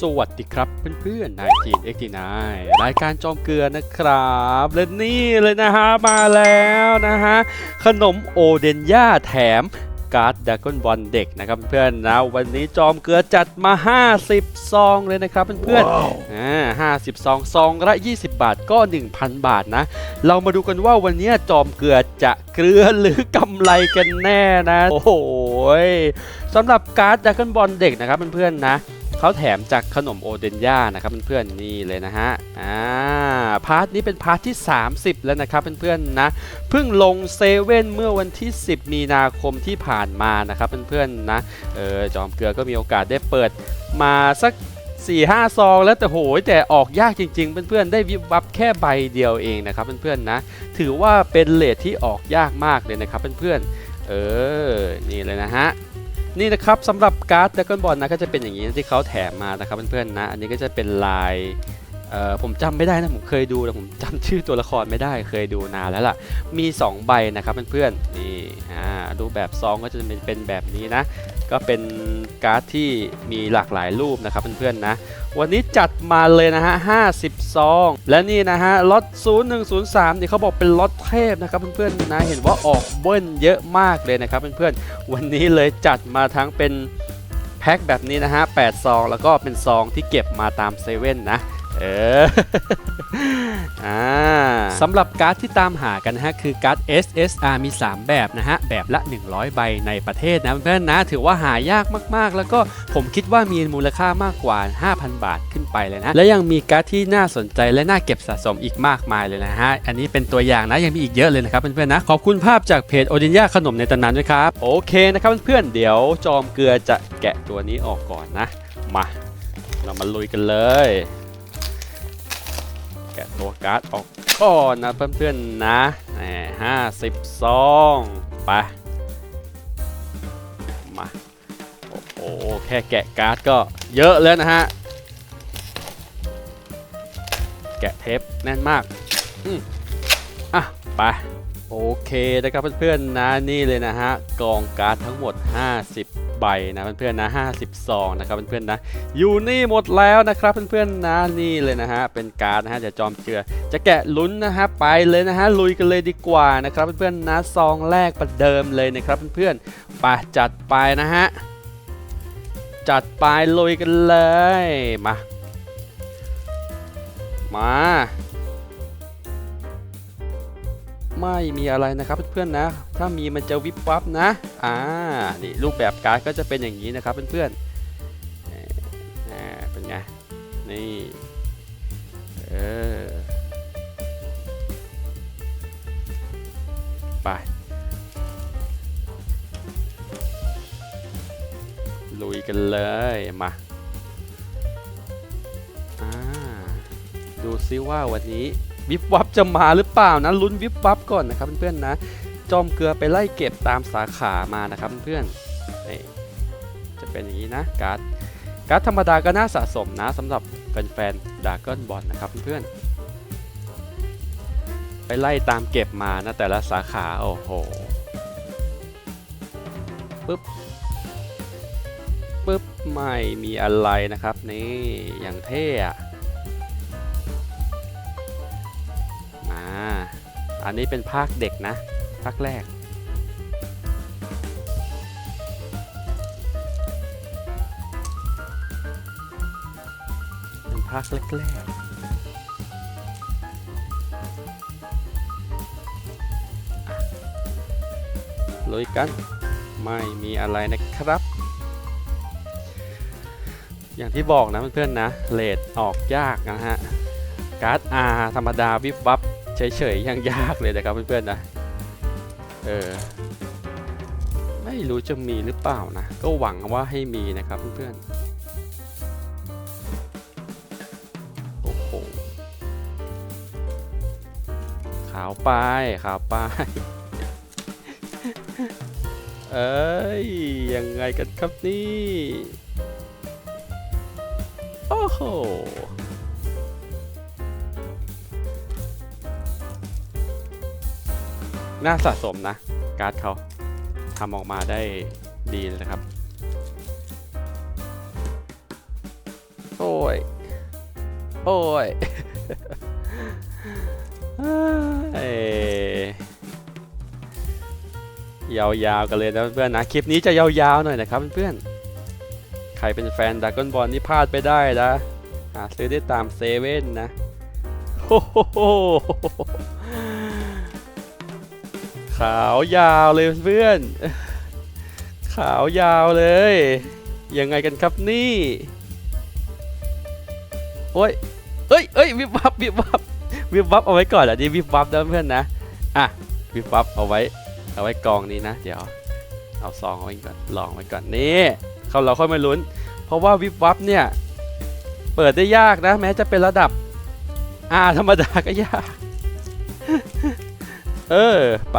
สวัสดีครับเพื่อนๆนายจีนเอ็กตีนรายการจอมเกลือนะครับและนี่เลยนะฮะมาแล้วนะฮะขนมโอเดนย่าแถมการ์ดดากอนบอลเด็กนะครับเพื่อนๆนะวันนี้จอมเกลือจัดมา 50 ซองเลยนะครับเพื่อนๆอ่าห้าสิบซองซองละ 20 บาทก็ 1,000 บาทนะ เรามาดูกันว่าวันนี้จอมเกลือจะเกลือหรือกำไรกันแน่นะ โอ้โหสำหรับการ์ดดากอนบอลเด็กนะครับเพื่อนๆนะ เขาแถมจากขนมโอเดนย่านะครับเพื่อนๆนี่เลยนะฮะอ่าพาร์ทนี้เป็นพาร์ทที่ 30 แล้วนะครับเพื่อนๆนะเพิ่งลงเซเว่นเมื่อวันที่ 10 มีนาคมที่ผ่านมานะครับเพื่อนๆนะเออจอมเกลือก็มีโอกาสได้เปิดมาสัก4 5 ซองแล้วแต่โหยแต่ออกยากจริงๆ เพื่อนๆ ได้วิบวับแค่ใบเดียวเองนะครับเพื่อนๆนะถือว่าเป็นเลทที่ออกยากมากเลยนะครับเพื่อนๆเออนี่เลยนะฮะ นี่นะครับสำหรับการ์ดด r a กอนบอลนะก็จะเป็นอย่างนี้ที่เขาแถมมานะครับเพื่อนๆนะ อันนี้ก็จะเป็นลายผมจำไม่ได้นะผมเคยดูแต่ผมจำชื่อตัวละครไม่ได้เคยดูนานแล้วล่ะ มี 2 ใบนะครับเพื่อนๆนี่ดูแบบซองก็จะเป็นเป็นแบบนี้นะ ก็เป็นการ์ดที่มีหลากหลายรูปนะครับเพื่อนๆนะ วันนี้จัดมาเลยนะฮะ 50 ซอง และนี่นะฮะล็อต0103นี่เขาบอกเป็นล็อตเทพนะครับเพื่อนๆนะเห็นว่าออกเบิ้ลเยอะมากเลยนะครับเพื่อนๆวันนี้เลยจัดมาทั้งเป็นแพ็คแบบนี้นะฮะ8ซองแล้วก็เป็นซองที่เก็บมาตามเซเว่นนะ เอออ่าสำหรับการ์ดที่ตามหากันนะฮะคือการ์ด SSR มี 3 แบบนะฮะ แบบละ 100 ใบในประเทศนะเพื่อนนะถือว่าหายากมากๆ แล้วก็ผมคิดว่ามีมูลค่ามากกว่า 5,000 บาทขึ้นไปเลยนะและยังมีการ์ดที่น่าสนใจและน่าเก็บสะสมอีกมากมายเลยนะฮะ อันนี้เป็นตัวอย่างนะยังมีอีกเยอะเลยนะครับเพื่อนๆนะขอบคุณภาพจากเพจโอดินยาขนมในตำนานด้วยครับโอเคนะครับเพื่อนๆเดี๋ยวจอมเกลือจะแกะตัวนี้ออกก่อนนะมาเรามาลุยกันเลยะตัวการ์ดออกก่อนนะเพื่อนๆนะห้าสิบซองไปมาโอ้โหแค่แกะการ์ดก็เยอะแล้วนะฮะ แกะเทปแน่นมากอืมอะไปโอเคนะครับเพื่อนๆนะนี่เลยนะฮะกองการ์ดทั้งหมด 50 ใบนะเพื่อนๆนะ50ซองนะครับเพื่อนๆนะอยู่นี่หมดแล้วนะครับเพื่อนๆนะนี่เลยนะฮะเป็นการ์ดนะฮะเดี๋ยวจอมเกลือ จะแกะลุ้นนะฮะไปเลยนะฮะลุยกันเลยดีกว่านะครับเพื่อนๆนะซองแรกประเดิมเลยนะครับเพื่อนๆไปจัดไปนะฮะจัดไปลุยกันเลยมามา ไม่มีอะไรนะครับเพื่อนๆนะ ถ้ามีมันจะวิบวับนะ อ่า นี่รูปแบบการ์ดก็จะเป็นอย่างนี้นะครับเพื่อนๆอ่าเป็นไง นี่ เออ ไป ลุยกันเลยมาอ่าดูซิว่าวันนี้ วิบวับจะมาหรือเปล่านะลุ้นวิบวับก่อนนะครับเพื่อนๆนะ จอมเกลือไปไล่เก็บตามสาขามานะครับเพื่อนๆจะเป็นอย่างนี้นะการ์ดการ์ดธรรมดาก็น่าสะสมนะสำหรับแฟนๆดากอนบอลนะครับเพื่อนๆไปไล่ตามเก็บมานะแต่ละสาขาโอ้โหปึ๊บปึ๊บไม่มีอะไรนะครับนี่อย่างเท่อะ อันนี้เป็นภาคเด็กนะ ภาคแรก เป็นภาคแรกๆลุยกัน ไม่มีอะไรนะครับ อย่างที่บอกนะเพื่อนๆนะเลดออกยากนะฮะ การ์ด R ธรรมดาวิบวับ เฉยๆยังยากเลยนะครับเพื่อนๆนะ เออ ไม่รู้จะมีหรือเปล่านะ ก็หวังว่าให้มีนะครับเพื่อนๆ โอ้โห ขาวไปขาวไปเอ้ย ยังไงกันครับนี่ โอ้โห น่าสะสมนะ การ์ดเขาทำออกมาได้ดีเลยนะครับ โอ้ย โอ้ยเอ้ยาวๆกันเลยนะเพื่อนนะ คลิปนี้จะยาวๆหน่อยนะครับเพื่อนใครเป็นแฟนด r a ก้อนบอลนี่พลาดไปได้นะหาซื้อได้ตามเซเว่นนะโอ้โห ขาวยาวเลยเพื่อน ขาวยาวเลย ยังไงกันครับนี่ โอ้ยเอ้ยเอ้ยวิบวับวิบวับวิบวับเอาไว้ก่อนอะนี่วิบวับนะเพื่อนนะ อะวิบวับเอาไว้ เอาไว้กองนี้นะ เดี๋ยว เอาซองเอาไว้ก่อน ลองไว้ก่อนนี่เขาเราค่อยมาลุ้น เพราะว่าวิบวับเนี่ย เปิดได้ยากนะ แม้จะเป็นระดับอ่าธรรมดาก็ยาก เออ ไป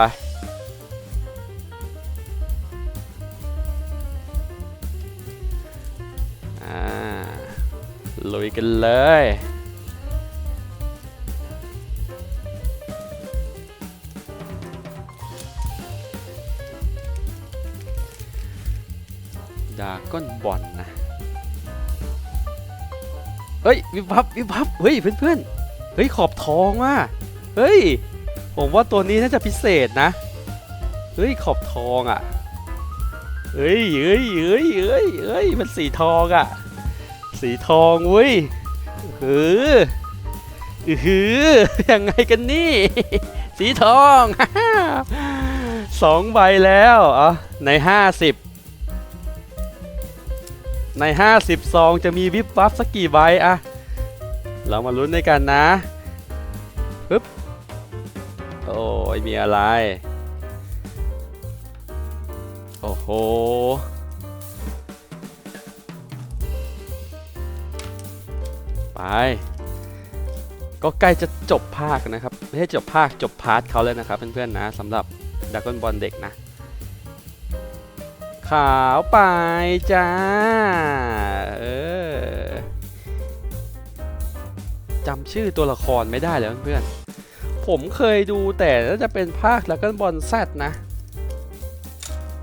ลุยกันเลย ดาก้อนบอลนะ เฮ้ย วิบวับวิบวับ เฮ้ย เพื่อนๆ เฮ้ย ขอบทองว่ะ เฮ้ย ผมว่าตัวนี้น่าจะพิเศษนะ เฮ้ย ขอบทองอะเฮ้ยเฮ้ยเฮ้ยเฮ้ยเฮ้ยมันสีทองอะ สีทองเว้ยเอออือหือยังไงกันนี่ สีทองสองใบแล้วอ๋อในห้าสิบในห้าสิบซองจะมีวิบวับสักกี่ใบอะเรามาลุ้นด้วยกันนะปึ๊บโอ้ยมีอะไร โอ้โห ไปก็ใกล้จะจบภาคนะครับ ไม่ใช่จบภาคจบพาร์ทเขาเลยนะครับเพื่อนๆนะสำหรับดัก o n บอลเด็กนะ ขาวไปจ้า เออจำชื่อตัวละครไม่ได้แล้วเพื่อนๆ ผมเคยดูแต่น่าจะเป็นภาคดัก o n บอลแซดนะ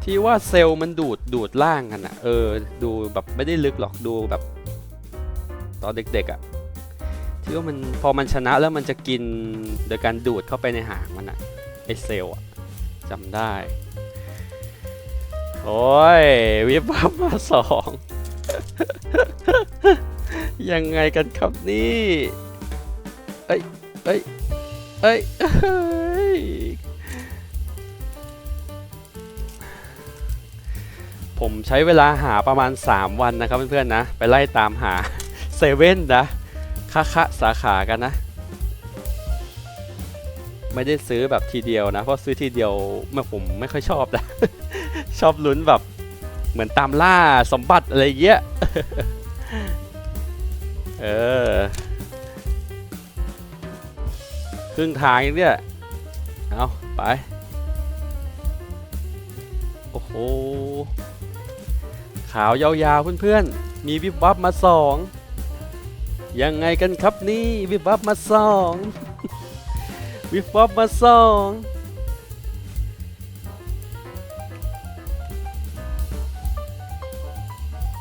ที่ว่าเซลล์มันดูดดูดล่างกันอะเออ ดูแบบไม่ได้ลึกหรอกดูแบบ ตอนเด็กๆอะที่ว่ามันพอมันชนะแล้วมันจะกินโดยการดูดเข้าไปในหางมันอะไอเซลล์อะจำได้ โอ้ย วิบวับมาสอง ยังไงกันครับนี่เอ้ยเอ้ยเอ้ยผมใช้เวลาหาประมาณ 3 วันนะครับเพื่อนๆนะ ไปไล่ตามหา เซเว่นนะคะคะสาขากันนะ ไม่ได้ซื้อแบบทีเดียวนะ เพราะซื้อทีเดียวเมื่อผมไม่ค่อยชอบนะ ชอบลุ้นแบบเหมือนตามล่าสมบัติอะไรเงี้ย เออ ครึ่งทางเนี่ย เอาไป โอ้โห ขาวยาวๆเพื่อนๆ มีวิบวับมาสอง ยังไงกันครับนี่วิบวับมาสองวิบวับมาสอง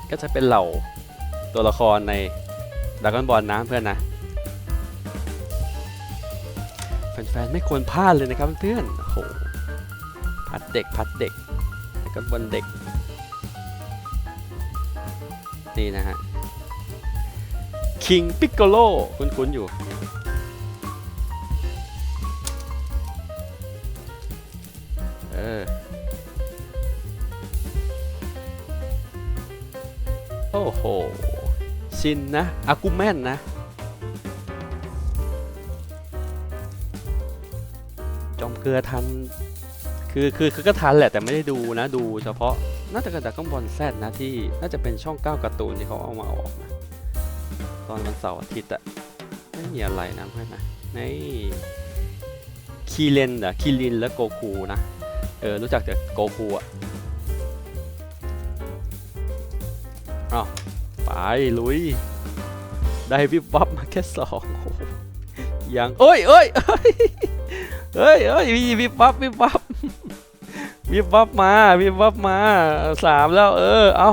ก็จะเป็นเหล่าตัวละครในด r a ก้อนบอลนะเพื่อนนะแฟนๆไม่ควรพลาดเลยนะครับเพื่อนโอ้โหพัดเด็กพัดเด็กด r a ก้อนบอลเด็กนี่นะฮะ คิงปิกโกโลคุ้นๆอยู่ เออ โอ้โห ชินนะ อากูแมนนะจอมเกลือทัน คือคือคือก็ทันแหละแต่ไม่ได้ดูนะดูเฉพาะน่าจะกระดักก้องบอลแซดนะที่ น่าจะเป็นช่อง9การ์ตูนที่เขาเอามาออกนะ ตอนวันเสาร์อาทิตย์อะไม่มีอะไรนะเพื่อนนะในคีเลนเหรอคีลินและโกคูนะเออรู้จักแต่โกคูอะอ้าวไปลุย ได้วิบวับมาแค่สองยังเอ้ยเอ้ยเอ้ยเอ้ยเอ้ยมีวิบวับวิบวับวิบวับมาวิบวับมาสามแล้วเออเอา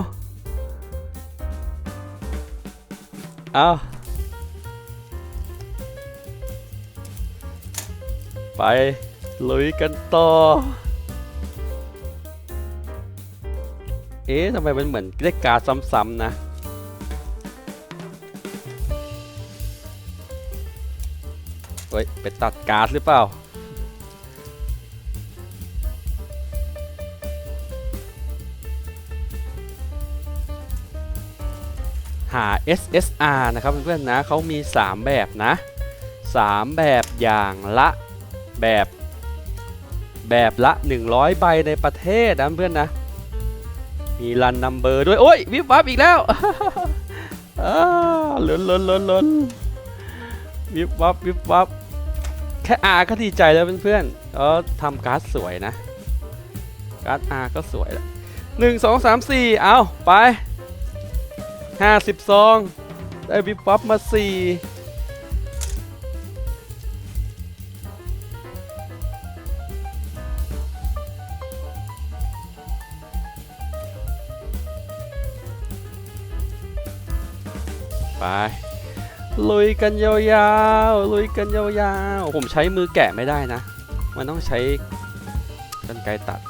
เอาไป ลุยกันต่อ เอ๊ะทำไมมันเหมือนเลขกาซ้ำๆนะ เฮ้ย ไปตัดการ์ดหรือเปล่า หา SSR นะครับเพื่อนๆนะเขามี 3 แบบนะ 3 แบบอย่างละแบบแบบละ 100 ใบในประเทศนะเพื่อนนะมีรันนัมเบอร์ด้วย โอ้ย วิบวับอีกแล้วลุ้นลุ้นลุ้นลุ้นวิบวับวิบวับแค่อาก็ดีใจแล้วเพื่อนๆเขาทำการ์ดสวยนะ การ์ดอาก็สวยแล้วหนึ่งสองสามสี่เอาไป ห้าสิบซองได้วิบวับมาสี่ไปลุยกันยาวๆลุยกันยาวๆผมใช้มือแกะไม่ได้นะ มันต้องใช้กันไกตัด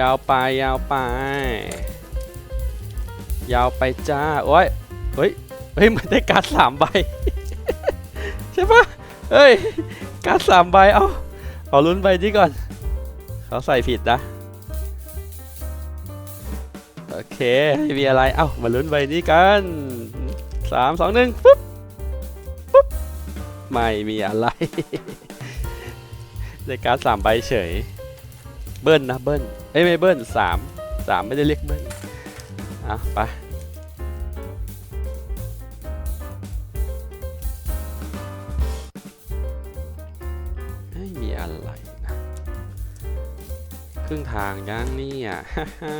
ยาวไปยาวไป ยาวไปจ้าโอ้ยเฮ้ยเฮ้ยมันได้การดสามใบ ใช่ปะเฮ้ยการดสามใบเอาเอาลุ้นใบนี้ก่อน เขาใส่ผิดนะ โอเคไม่มีอะไร เอ้ามาลุ้นใบนี้กันสามสองหนึ่งปุ๊บปุ๊บไม่มีอะไรในการดสามใบเฉย เบิ้ลนะเบิ้ล เอ้ยไม่เบิ้ลสามสามไม่ได้เรียกเบิ้ลอะไปไม่มีอะไรนะครึ่งทางยังนี่ยฮ่าฮ่า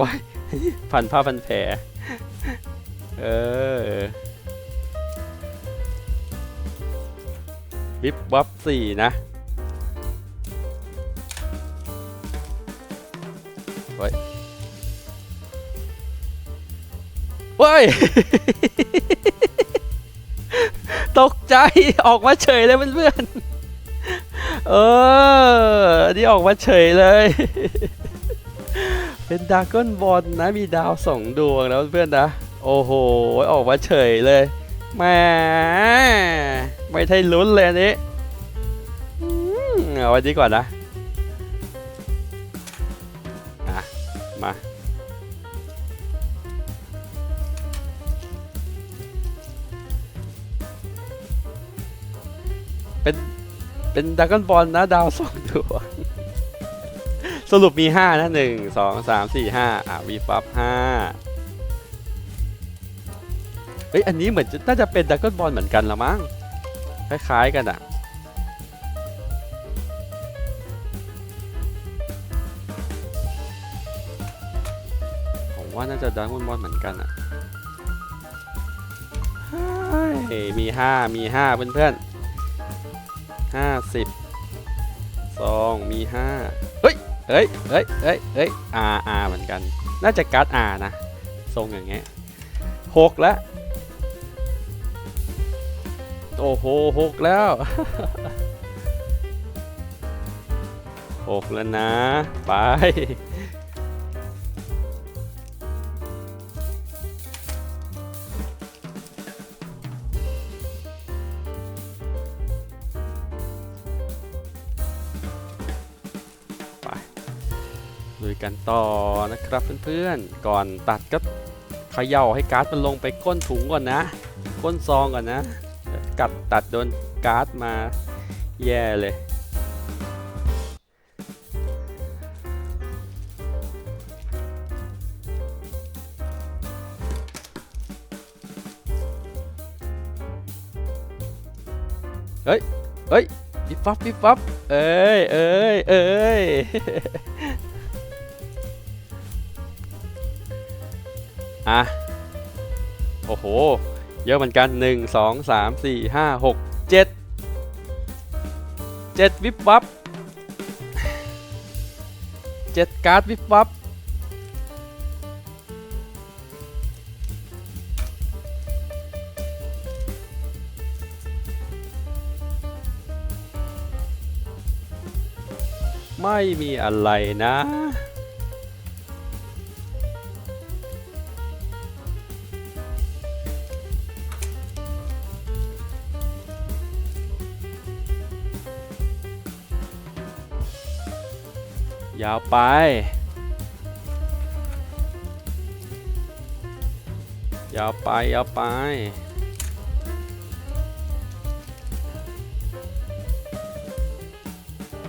ว้ายพันผ้าพันแผลเออ วิบวับสี่นะเฮ้ยเว้ย ตกใจออกมาเฉยเลยเพื่อนๆเออนี่ออกมาเฉยเลย เป็นดรากอนบอลนะมีดาวสองดวงนะเพื่อนๆนะ โอ้โห ออกมาเฉยเลย แหมไม่ใช่ลุ้นเลยอันนี้เอาไว้ดีก่อนนะอะมาเป็นเป็นดราก้อนบอลนะ ดาวสองดวสรุปมีห้านะหนึ่งสองสามสี่ห้าอะวีฟับห้า เฮ้ยอันนี้เหมือนจะน่าจะเป็นดราก้อนบอลเหมือนกันละมั้งคล้ายๆกันอะผมว่าน่าจะดราก้อนบอลเหมือนกันอะเฮ้ยมีห้ามีห้าเพื่อนๆห้าสิบซองมีห้าเฮ้ยเฮ้ยเฮ้ยเฮ้ยเฮ้ย R R เหมือนกัน น่าจะการ์ด R นะ ทรงอย่างเงี้ยหกแล้ว โอ้โหหกแล้วหกแล้วนะไปไปลุยกันต่อนะครับเพื่อนๆ ก่อนตัดก็เขย่าให้การ์ดมันลงไปก้นถุงก่อนนะ ก้นซองก่อนนะ กัดตัดโดนการ์ดมาแย่เลย เฮ้ย เฮ้ยวิบวับวิบวับเอ้ยเอ้ยเอ้ยอะอ้โห เยอะเหมือนกันหนึ่งสองสามสี่ห้าหกเจ็ดเจ็ดวิบวับเจ็ดการ์ดวิบวับ ไม่มีอะไรนะาวไป ยาวไป ยาวไป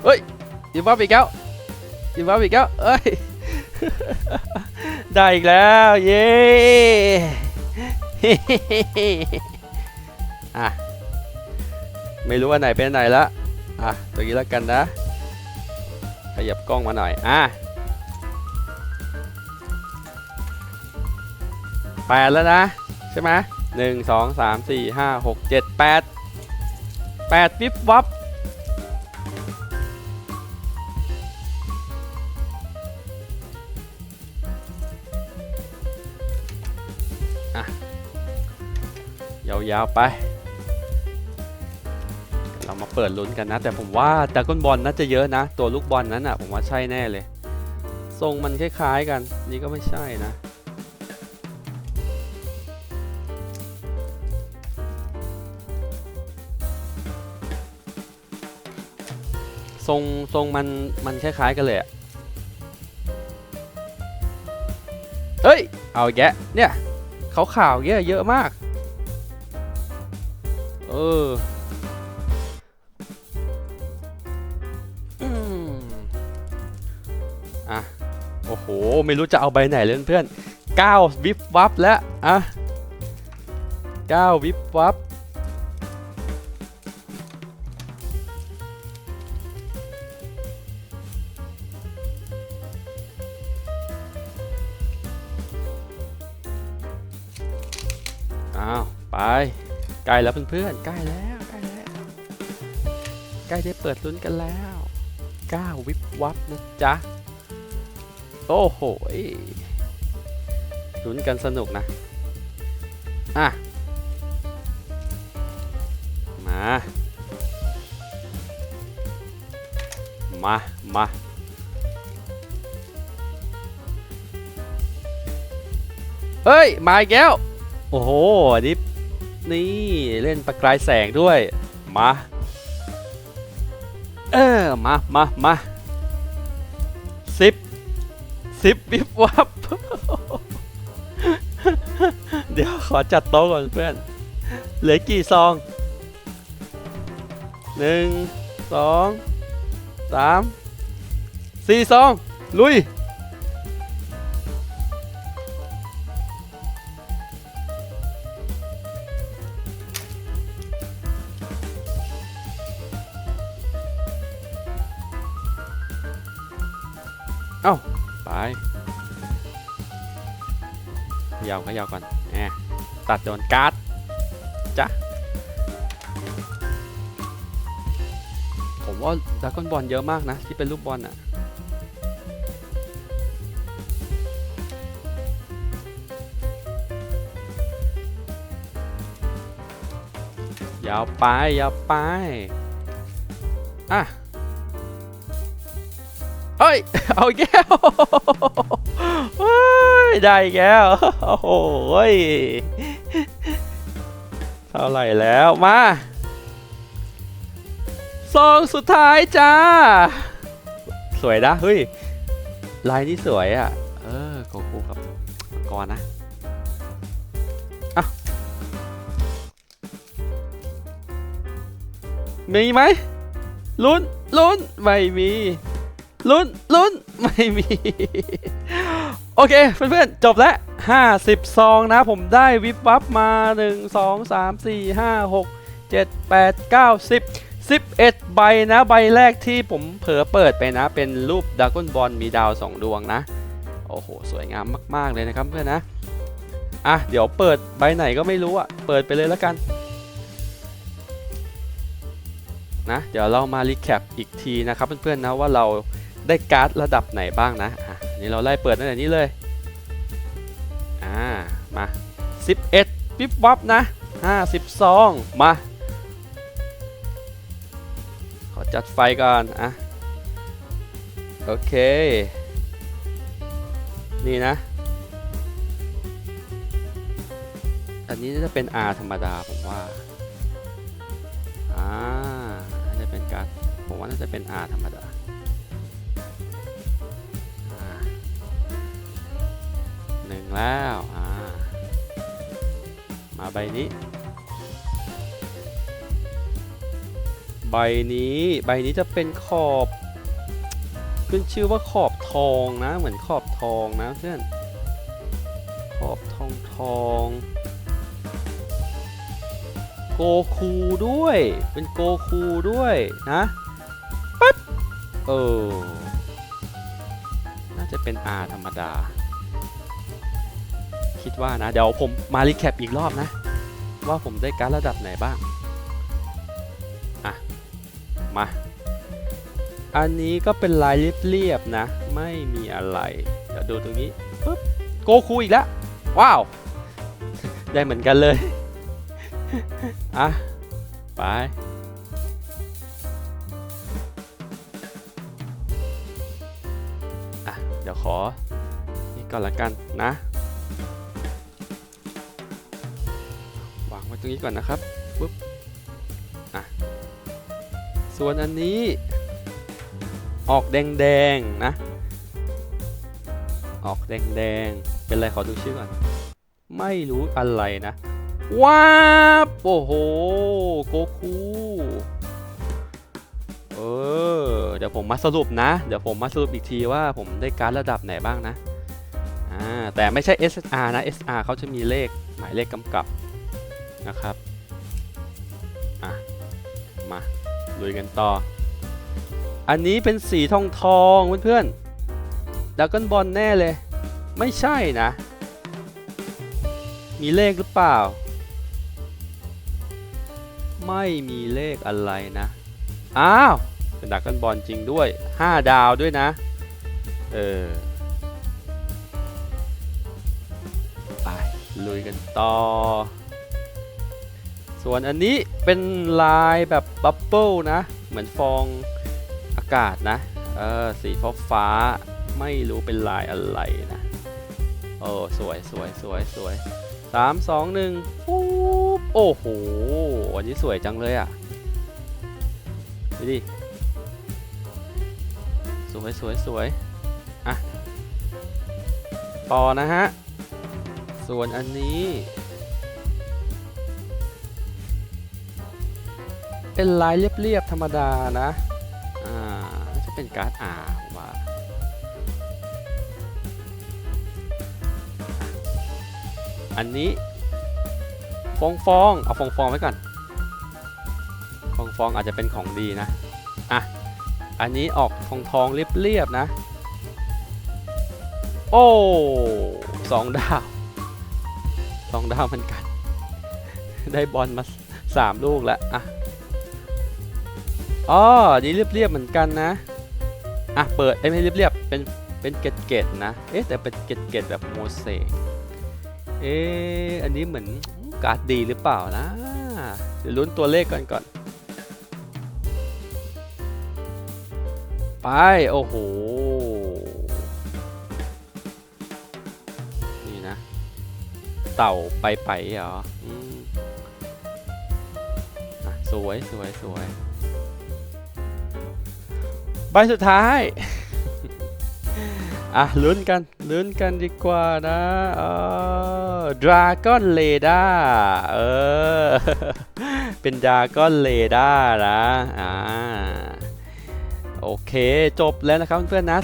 เฮ้ยยิงวับอีกแล้วยิงวับอีกแล้วเอ้ย ได้อีกแล้ว เย้อะ ไม่รู้ว่าไหนเป็นไหนละ อะ ตัวนี้แล้วกันนะ ขยับกล้องมาหน่อย อะแปดแล้วนะ ใช่ไหมหนึ่งสองสามสี่ห้าหกเจ็ดแปดแปดวิบวับยาวๆไป เรามาเปิดลุ้นกันนะ แต่ผมว่าดากอนบอลน่าจะเยอะนะ ตัวลูกบอลนั้นอะ ผมว่าใช่แน่เลย ทรงมันคล้ายๆกัน นี่ก็ไม่ใช่นะ ทรงทรงมันมันคล้ายๆกันเลยอะเอ้ย เอาอีกแยะเนี่ยเขาขาวๆเยอะเยอะมาก เออ ไม่รู้จะเอาใบไหนเลยเพื่อนเก้าวิบวับแล้วอะเก้าวิบวับอ้าวไปใกล้แล้วเพื่อนๆใกล้แล้วใกล้แล้วใกล้ได้เปิดลุ้นกันแล้วก้าววิบวับนะจ๊ะ โอ้โหลุ้นกันสนุกนะ อะ มา มา มาเฮ้ย มาอีกแล้ว โอ้โห อันนี้ นี่เล่นประกายแสงด้วย มา เออ มา มา มา สิบวิบวับ เดี๋ยวขอจัดโต๊ะก่อนเพื่อน เหลือกี่ซอง หนึ่ง สอง สาม สี่ซอง ลุย ยาวขยาวก่อนแหมตัดโดนการ์ดจ้ะผมว่าดากอนบอลเยอะมากนะ ที่เป็นลูกบอลอะยาวไปยาวไป อะ เฮ้ย เอาอีกแล้วเฮ้ยได้อีกแล้วโอ้โหยเท่าไหร่แล้วมาซองสุดท้ายจ้า สวยนะเฮ้ยลายนี้สวยอะ เออโกคูครับก่อนนะอะมีไหมลุ้นลุ้นไม่มี ลุ้นลุ้นไม่มี โอเค เพื่อนๆ จบแล้ว50ซองนะ ผมได้วิบวับมา 1 2 3 4 5 6 7 8 9 10 11 ใบนะ ใบแรกที่ผมเผลอเปิดไปนะ เป็นรูปดากอนบอลมีดาว 2 ดวงนะ โอ้โห สวยงามมาก ๆ เลยนะครับเพื่อนนะ อะ เดี๋ยวเปิดใบไหนก็ไม่รู้อะ เปิดไปเลยแล้วกันนะเดี๋ยวเรามารีแคปอีกทีนะครับเพื่อนๆนะว่าเรา ได้การ์ดระดับไหนบ้างนะอะนี่เราไล่เปิดตั้งแต่นี้เลยอ่ามา 11ปิ๊บวับนะ50ซองมา ขอจัดไฟก่อนอะโอเค นี่นะ อันนี้น่าจะเป็น R ธรรมดาผมว่าอ่าน่าจะเป็นการผมว่าน่าจะเป็น R ธรรมดา แล้วามาใบนี้ ใบนี้ใบนี้จะเป็นขอบขึ้นชื่อว่าขอบทองนะ เหมือนขอบทองนะเพื่อนขอบทองทองโกคูด้วย เป็นโกคูด้วยนะปั๊บเออน่าจะเป็น R ธรรมดา คิดว่านะ เดี๋ยวผมมารีแคปอีกรอบนะ ว่าผมได้การระดับไหนบ้าง อะ มา อันนี้ก็เป็นลายเรียบๆนะ ไม่มีอะไร เดี๋ยวดูตรงนี้ปุ๊บโกคูอีกแล้วว้าว ได้เหมือนกันเลย อะ ไปอะเดี๋ยวขอ นี่ก่อนละกันนะ ตรงนี้ก่อนนะครับปุ๊บอะส่วนอันนี้ ออกแดงๆนะ ออกแดงๆเป็นอะไรขอดูชื่อก่อน ไม่รู้อะไรนะว้าบโอ้โหโกคูเออเดี๋ยวผมมาสรุปนะ เดี๋ยวผมมาสรุปอีกทีว่าผมได้การระดับไหนบ้างนะอ่าแต่ไม่ใช่ SR นะ SR เขาจะมีเลขหมายเลขกำกับ นะครับอะมาลุยกันต่อ อันนี้เป็นสีทองทองเพื่อนๆดักกันบอลแน่เลย ไม่ใช่นะ มีเลขหรือเปล่า ไม่มีเลขอะไรนะ อ้าว เป็นดักกันบอลจริงด้วย 5 ดาวด้วยนะ เออไปลุยกันต่อ ส่วนอันนี้เป็นลายแบบบับเบิลนะ เหมือนฟองอากาศนะ เออ สีฟ้าฟ้าไม่รู้เป็นลายอะไรนะ โอ้ สวยสวยสวยสวยสามสองหนึ่งปุ๊บโอ้โห อันนี้สวยจังเลยอะ ดูดิ สวยสวยสวยอะ ต่อนะฮะ ส่วนอันนี้ เป็นลายเรียบๆธรรมดานะ อ่าน่าจะเป็นการ์ดอาว่าอันนี้ฟองฟองเอาฟองฟองไว้ก่อนฟองฟองอาจจะเป็นของดีนะ อะ อันนี้ออกทองทองเรียบๆนะ โอ้สองดาวสองดาวเหมือนกัน ได้บอลมาสามลูกแล้ว อะ อ๋อนี่เรียบๆเหมือนกันนะ อะ เปิดไอ้ไม่เรียบๆเป็น เป็นเกล็ดๆนะ เอ๊ะ แต่เป็นเกล็ดๆแบบโมเสก เอ๊ะ อันนี้เหมือนการ์ดดีหรือเปล่านะ เดี๋ยวลุ้นตัวเลขก่อนก่อน ไป โอ้โห นี่นะ เต่าไปไปเหรออืมอะสวยสวยสวย ใบสุดท้าย อะลุ้นกันลุ้นกันดีกว่านะเออดราก้อนเลดาเออ เป็นดราก้อนเลดานะ อ่า โอเค จบแล้วนะครับเพื่อนๆนะ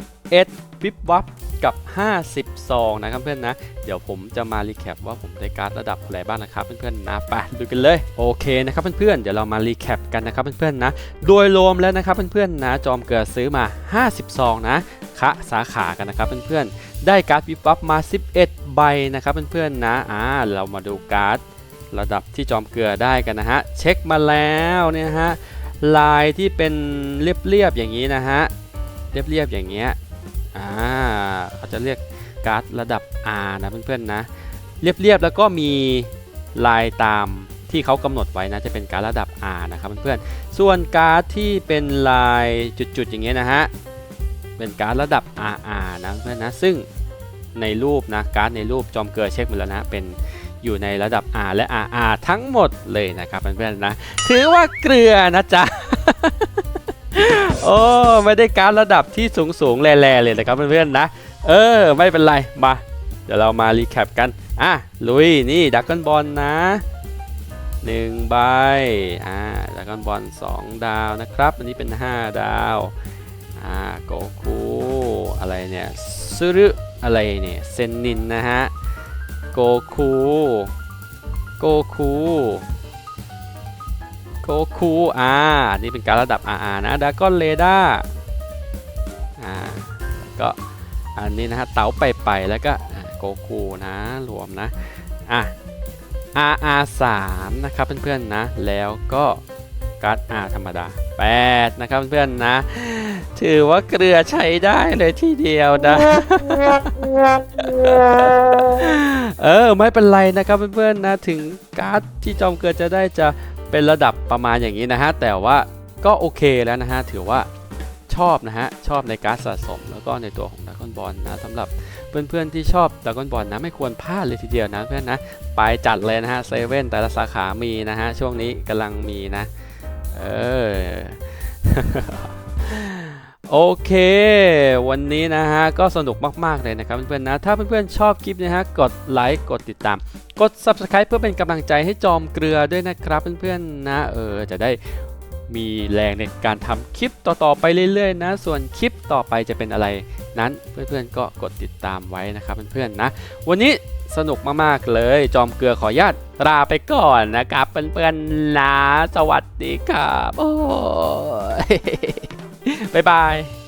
11วิบวับ กับ50ซองนะครับเพื่อนนะ เดี๋ยวผมจะมารีแคปว่าผมได้การ์ดระดับอะไรบ้างนะครับเพื่อนๆนะไปดูกันเลยโอเคนะครับเพื่อนๆเดี๋ยวเรามารีแคปกันนะครับเพื่อนๆนะ โดยรวมแล้วนะครับเพื่อนๆนะจอมเกลือซื้อมา50ซองนะคะสาขากันนะครับเพื่อนๆได้การ์ดวิบวับมา 11 ใบนะครับเพื่อนๆนะอ่าเรามาดูการ์ดระดับที่จอมเกลือได้กันนะฮะเช็คมาแล้วเนี่ยฮะลายที่เป็นเรียบๆอย่างนี้นะฮะเรียบๆอย่างเงี้ย อ่าเขาจะเรียกการ์ดระดับ R นะเพื่อนๆนะ เรียบๆแล้วก็มีลายตามที่เขากำหนดไว้นะจะเป็นการระดับ R นะครับเพื่อนๆ ส่วนการ์ดที่เป็นลายจุดๆอย่างเงี้ยนะฮะ เป็นการระดับ RR นะเพื่อนนะ ซึ่งในรูปนะการ์ดในรูปจอมเกลือเช็คหมาแล้วนะเป็นอยู่ในระดับ R และ RR ทั้งหมดเลยนะครับเพื่อนๆนะ ถือว่าเกลือนะจ๊ะ โอ้ไม่ได้การระดับที่สูงสูงๆแร่ๆเลยนะครับเพื่อนๆนะ เออ ไม่เป็นไรมา เดี๋ยวเรามารีแคปกัน อะ ลุย นี่ดักกอนบอลนะหนึ่งใบ อ่าดักกอนบอลสองดาวนะครับ อันนี้เป็น 5 ดาว อ่า โกคู อะไรเนี่ยซึรุอะไรเนี่ย เซนนินนะฮะ โกคู โกคู โกคูอ่านนี้เป็นการระดับ RR นะดากอนเรดาอ่าก็อันนี้นะฮะเต๋าไปไปแล้วก็โกคูนะรวมนะอะ RR 3นะครับเพื่อนๆนะ แล้วก็การ์ด R ธรรมดา 8 นะครับเพื่อนๆนะ ถือว่าเกลือใช้ได้เลยทีเดียวนะ เออ ไม่เป็นไรนะครับเพื่อนๆนะ ถึงการ์ดที่จอมเกลือจะได้จะ เป็นระดับประมาณอย่างนี้นะฮะ แต่ว่าก็โอเคแล้วนะฮะ ถือว่าชอบนะฮะ ชอบในการสะสมแล้วก็ในตัวของดะกอนบอลนะสำหรับเพื่อนๆที่ชอบดะกอนบอลนะไม่ควรพลาดเลยทีเดียวนะเพื่อนนะ ไปจัดเลยนะฮะเซเว่นแต่ละสาขามีนะฮะ ช่วงนี้กำลังมีนะ เออ โอเค วันนี้นะฮะ ก็สนุกมาก ๆ เลยนะครับเพื่อนๆนะ ถ้าเพื่อนๆชอบคลิปนะฮะ กดไลค์ กดติดตาม กด Subscribe เพื่อเป็นกำลังใจให้จอมเกลือด้วยนะครับเพื่อนๆนะ เออ จะได้มีแรงในการทำคลิปต่อ ๆ ไปเรื่อย ๆ นะ ส่วนคลิปต่อไปจะเป็นอะไรนั้นเพื่อนๆก็กดติดตามไว้นะครับเพื่อนๆนะ วันนี้สนุกมากๆเลย จอมเกลือขออนุญาตลาไปก่อนนะครับเพื่อนๆนะ สวัสดีครับโอ้ ยบ๊ายบาย